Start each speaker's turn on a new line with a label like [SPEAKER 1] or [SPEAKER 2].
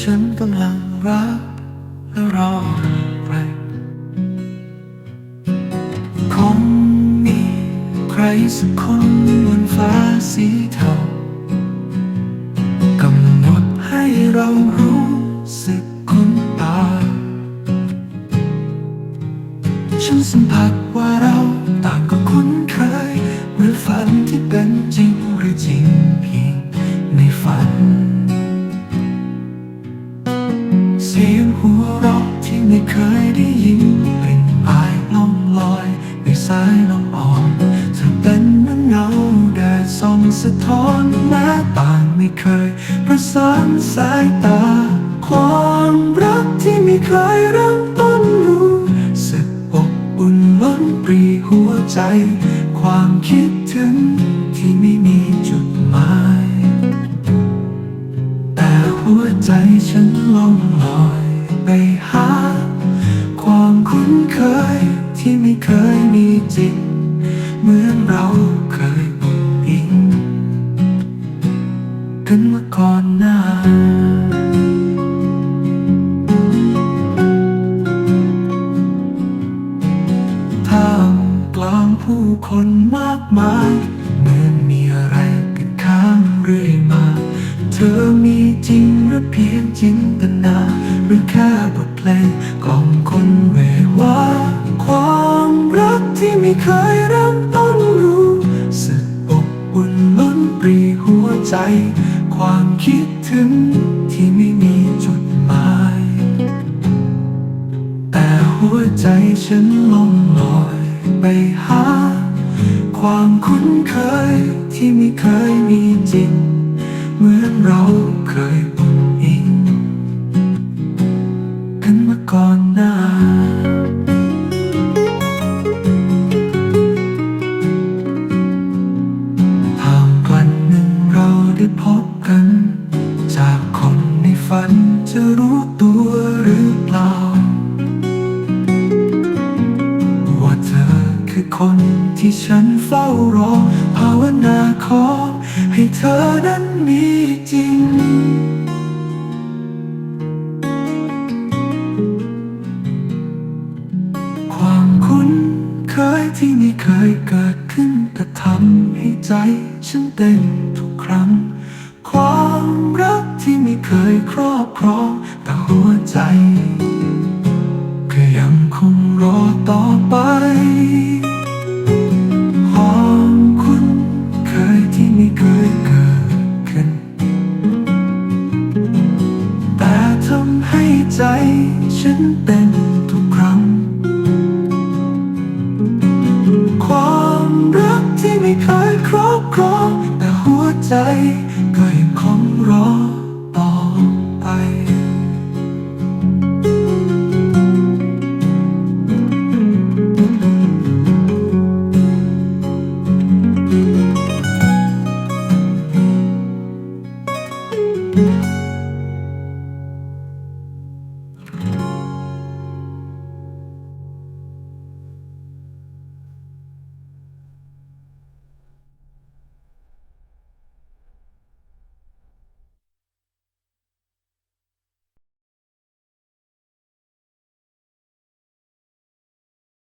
[SPEAKER 1] ฉันกำลังรักและรออะไรคงมีใครสักคนบนฟ้าสีเทากำหนดให้เรารู้สึกคุ้นตา ฉันสัมผัสว่าเราต่างก็คุ้นายลมอ่อนเธอเป็นเหมือนเงาแดดส่องสะท้อนหน้าต่างไม่เคย ประสานสายตา ความรักที่ไม่เคยเริ่มต้นรู้สึกอบอุ่นล้นปรีหัวใจ ความคิดถึง ที่ไม่เคยมีจริง เหมือนเราเคยบุกอิงกันมาก่อนหน้าท่ามกลางผู้คนมากมาย เหมือนมีอะไรติดค้างเรื่อยมา เธอมีจริงหรือเพียงจินตนา หรือแค่บทเพลงของคนเววาความรักที่ ไม่เคยเริ่มต้นรู้สึกอบอุ่นล้นปรีหัวใจ ความคิดถึงที่ไม่มีจุดหมาย แต่หัวใจฉันล่องลอยไปหา ความคุ้นเคยที่ไม่เคยมีจริง เหมือนเราเคยปุ่นอิงกันมาก่อนหน้า พบกัน จากคนในฝันจะรู้ตัวหรือเปล่า ว่าเธอคือคนที่ฉันเฝ้ารอ ภาวนาขอ ให้เธอนั้นมีจริงความคุ้นเคยที่ไม่เคยเกิดขึ้นแต่ทำให้ใจฉันเต้น ใจก็ยังคงรอต่อไปความคุ้นเคยที่ไม่เคยเกิดขึ้น แต่ทำให้ใจฉันเต้นทุกครั้ง ความรักที่ไม่เคยครอบครองแต่หัวใจก็ยังคงรอ